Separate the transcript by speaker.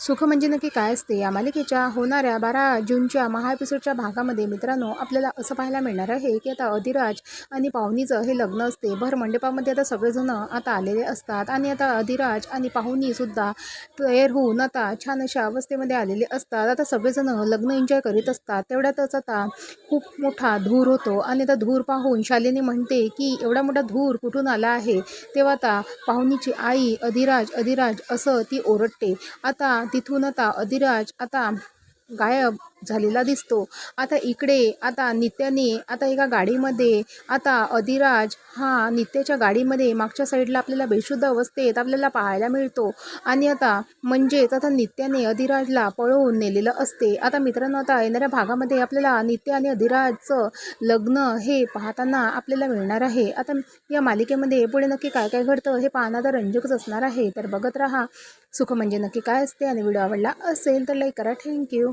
Speaker 1: सुख म्हणजे नक्की काय असते? या मालिकेच्या होणाऱ्या बारा जूनच्या महा एपिसोडच्या भागामध्ये मित्रांनो आपल्याला असं पाहायला मिळणार आहे की आता अधिराज आणि पाहुणीचं हे लग्न असते. भर मंडपामध्ये आता सगळेजण आता आलेले असतात आणि आता अधिराज आणि पाहुणीसुद्धा तयार होऊन आता छान अशा अवस्थेमध्ये आलेले असतात. आता सगळेजण लग्न एन्जॉय करीत असतात. तेवढ्यातच आता खूप मोठा धूर होतो आणि आता धूर पाहून शालिनी म्हणते की एवढा मोठा धूर कुठून आला आहे? तेव्हा आता पाहुणीची आई अधिराज अधिराज असं ती ओरडते. आता तिथून आता अधिराज आता गायब. झालेला दिसतो. आता इकडे आता नित्याने आता एका गाडीमध्ये आता अधिराज हा नित्याच्या गाडीमध्ये मागच्या साईडला आपल्याला बेशुद्ध अवस्थेत आपल्याला पाहायला मिळतो. आणि आता म्हणजेच आता नित्याने अधिराजला पळवून नेलेलं असते. आता मित्रांनो आता येणाऱ्या भागामध्ये आपल्याला नित्य आणि अधिराजचं लग्न हे पाहताना आपल्याला मिळणार आहे. आता या मालिकेमध्ये पुढे नक्की काय काय घडतं हे पाहणं तर रंजकच असणार आहे. तर बघत राहा. सुख म्हणजे नक्की काय असते आणि व्हिडिओ आवडला असेल तर लाईक करा. थँक्यू